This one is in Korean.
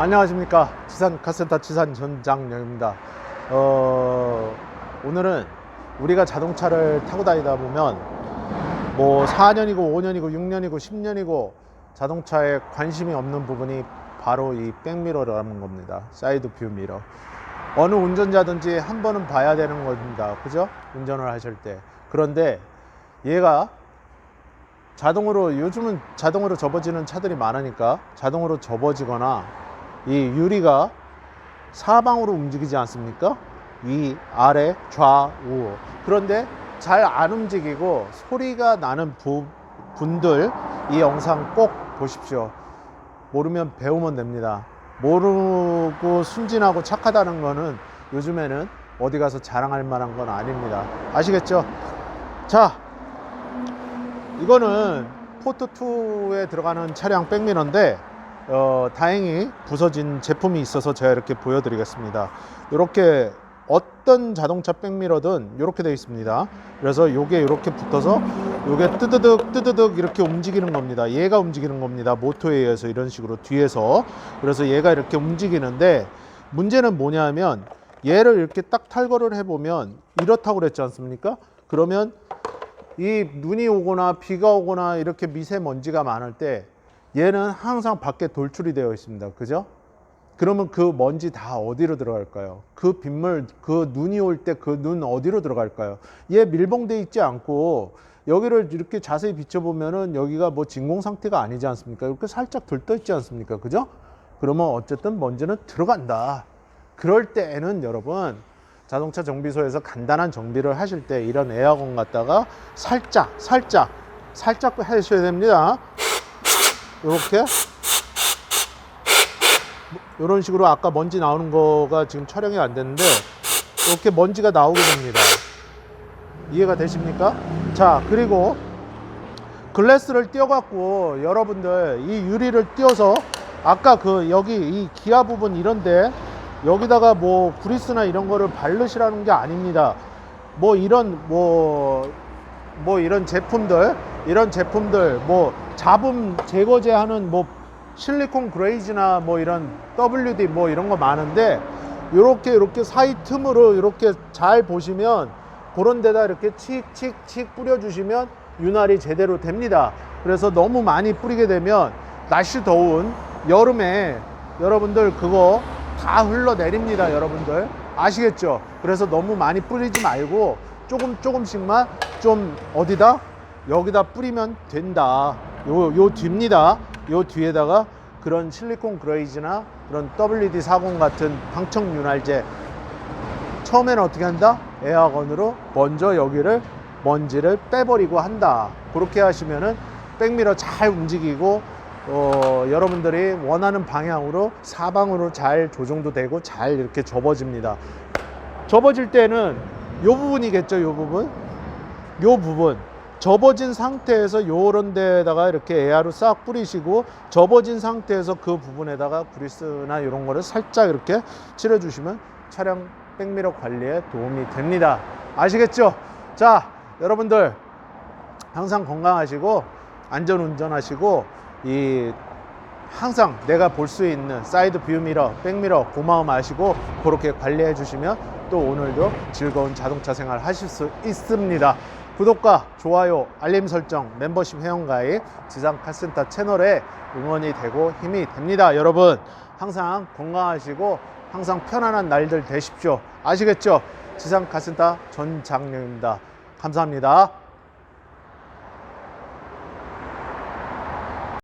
안녕하십니까 지산 카센터 지산 전장영입니다. 어, 오늘은 우리가 자동차를 타고 다니다 보면 뭐 4년이고 5년이고 6년이고 10년이고 자동차에 관심이 없는 부분이 바로 이 백미러라는 겁니다. 사이드 뷰 미러. 어느 운전자든지 한 번은 봐야 되는 겁니다. 그죠? 운전을 하실 때. 그런데 얘가 자동으로 요즘은 자동으로 접어지는 차들이 많으니까 자동으로 접어지거나 이 유리가 사방으로 움직이지 않습니까? 위, 아래, 좌우. 그런데 잘 안 움직이고 소리가 나는 부, 분들 이 영상 꼭 보십시오. 모르면 배우면 됩니다. 모르고 순진하고 착하다는 거는 요즘에는 어디 가서 자랑할 만한 건 아닙니다. 아시겠죠? 자, 이거는 포트2에 들어가는 차량 백미러인데 어, 다행히 부서진 제품이 있어서 제가 이렇게 보여드리겠습니다. 이렇게 어떤 자동차 백미러든 이렇게 되어 있습니다. 그래서 요게 이렇게 붙어서 요게 뜨드득 뜨드득 이렇게 움직이는 겁니다. 얘가 움직이는 겁니다. 모터에 의해서 이런 식으로 뒤에서 그래서 얘가 이렇게 움직이는데 문제는 뭐냐면 얘를 이렇게 딱 탈거를 해보면 이렇다고 그랬지 않습니까? 그러면 이 눈이 오거나 비가 오거나 이렇게 미세먼지가 많을 때 얘는 항상 밖에 돌출이 되어 있습니다. 그죠? 그러면 그 먼지 다 어디로 들어갈까요? 그 빗물, 그 눈이 올 때 그 눈 어디로 들어갈까요? 얘 밀봉돼 있지 않고 여기를 이렇게 자세히 비춰보면은 여기가 뭐 진공 상태가 아니지 않습니까? 이렇게 살짝 들떠 있지 않습니까? 그죠? 그러면 어쨌든 먼지는 들어간다. 그럴 때에는 여러분 자동차 정비소에서 간단한 정비를 하실 때 이런 에어건 갖다가 살짝 살짝 살짝 하셔야 됩니다. 이렇게 이런 식으로 아까 먼지 나오는 거가 지금 촬영이 안 됐는데 이렇게 먼지가 나오게 됩니다. 이해가 되십니까? 자 그리고 글래스를 띄워 갖고 여러분들 이 유리를 띄워서 아까 그 여기 이 기아 부분 이런데 여기다가 뭐 그리스나 이런 거를 바르시라는 게 아닙니다. 뭐 이런 뭐, 뭐 이런 제품들, 이런 제품들, 뭐 잡음 제거제 하는 뭐 실리콘 그레이즈나 뭐 이런 WD 뭐 이런 거 많은데 요렇게 요렇게 사이 틈으로 이렇게 잘 보시면 그런 데다 이렇게 칙칙칙 뿌려주시면 윤활이 제대로 됩니다. 그래서 너무 많이 뿌리게 되면 날씨 더운 여름에 여러분들 그거 다 흘러내립니다, 여러분들. 아시겠죠? 그래서 너무 많이 뿌리지 말고 조금 조금씩만 좀 어디다? 여기다 뿌리면 된다. 요, 요 뒤입니다. 요 뒤에다가 그런 실리콘 그레이즈나 그런 WD-40 같은 방청 윤활제 처음에는 어떻게 한다? 에어건으로 먼저 여기를 먼지를 빼버리고 한다. 그렇게 하시면은 백미러 잘 움직이고 어, 여러분들이 원하는 방향으로 사방으로 잘 조정도 되고 잘 이렇게 접어집니다. 접어질 때는 요 부분이겠죠, 요 부분. 요 부분. 접어진 상태에서 요런 데다가 이렇게 에어로 싹 뿌리시고 접어진 상태에서 그 부분에다가 그리스나 이런 거를 살짝 이렇게 칠해 주시면 차량 백미러 관리에 도움이 됩니다. 아시겠죠? 자, 여러분들 항상 건강하시고 안전 운전 하시고 이 항상 내가 볼 수 있는 사이드 뷰 미러, 백미러 고마움 아시고 그렇게 관리해 주시면 또 오늘도 즐거운 자동차 생활 하실 수 있습니다. 구독과 좋아요, 알림 설정, 멤버십 회원가입, 지상 카센터 채널에 응원이 되고 힘이 됩니다. 여러분 항상 건강하시고 항상 편안한 날들 되십시오. 아시겠죠? 지상 카센터 전장령입니다. 감사합니다.